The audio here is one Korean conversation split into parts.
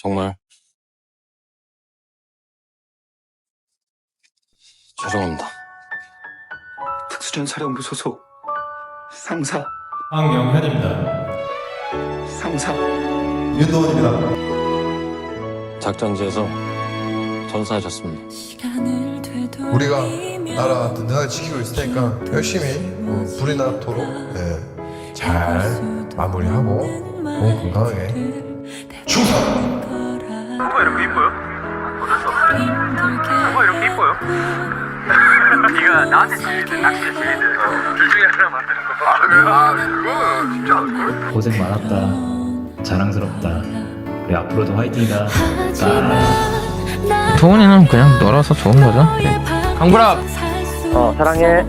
정말 죄송합니다. 특수전 사령부 소속 상사 황영현입니다. 상사 윤도원입니다. 작전지에서 전사하셨습니다. 우리가 나라 든든하게 지키고 있을 테니까 열심히 어, 불이 나도록 예, 잘 마무리하고 몸 건강하게 네가 나한테 질리든 낚시에 질리든 둘 중에 하나 만드는 거 봐. 아, 그거는 진짜 안 돼. 고생 많았다. 자랑스럽다. 우리 앞으로도 화이팅이다. 도훈이는 그냥 놀아서 좋은 거죠. 강구라 어, 사랑해.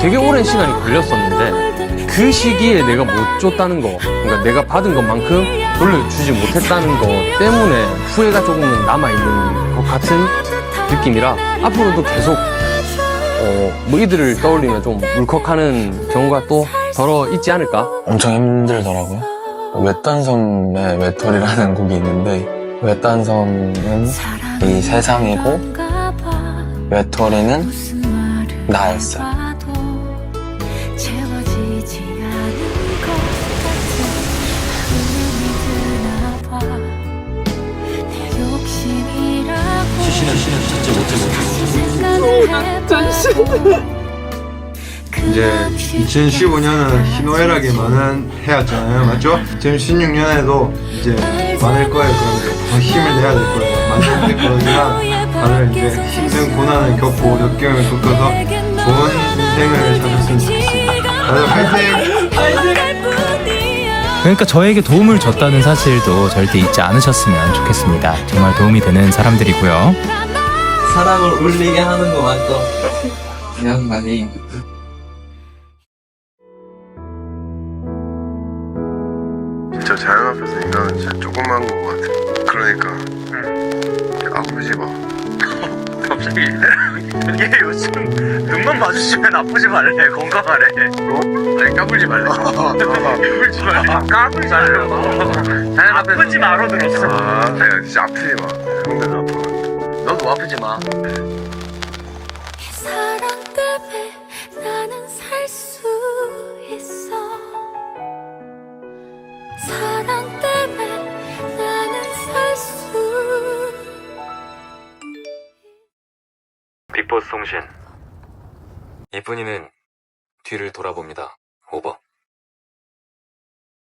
되게 오랜 시간이 걸렸었는데 그 시기에 내가 못 줬다는 거, 그러니까 내가 받은 것만큼 돌려주지 못했다는 거 때문에 후회가 조금은 남아 있는 것 같은 느낌이라 앞으로도 계속 어, 뭐 이들을 떠올리면 좀 울컥하는 경우가 또 덜어 있지 않을까? 엄청 힘들더라고요. 외딴 섬의 외톨이라는 곡이 있는데 외딴 섬은 이 세상이고 외톨이는 욕심이라고 시시는 시는 이제 2015년은 희노애락이 많은 해였잖아요 맞죠? 지금 16년에도 이제 많을 거예요 그런데 더 힘을 내야 될 거예요 될 거지만 다들 이제 힘든 고난을 겪고 역경을 겪어서 좋은 인생을 찾았으면 좋겠습니다 다들 화이팅! 그러니까 저에게 도움을 줬다는 사실도 절대 잊지 않으셨으면 좋겠습니다. 정말 도움이 되는 사람들이고요. 사랑을 울리게 하는 또 그냥 많이. 진짜 자연 앞에서 인간은 진짜 조그만 것 같아. 그러니까. 아프지 마. 갑자기. 이게 요즘 눈만 마주치면 아프지 말래. 건강하래. 어? 아니 까불지 말래. 까불지 말래. 아, 까불지 말래 자연 앞에서. 아프지 마로 들었어. 아, 야, 진짜 아프지 마. 형들. 너도 아프지 마 사랑 때문에 나는 살 수 있어 사랑 때문에 나는 살 수 빅보스 통신. 이쁜이는 뒤를 돌아봅니다. 오버.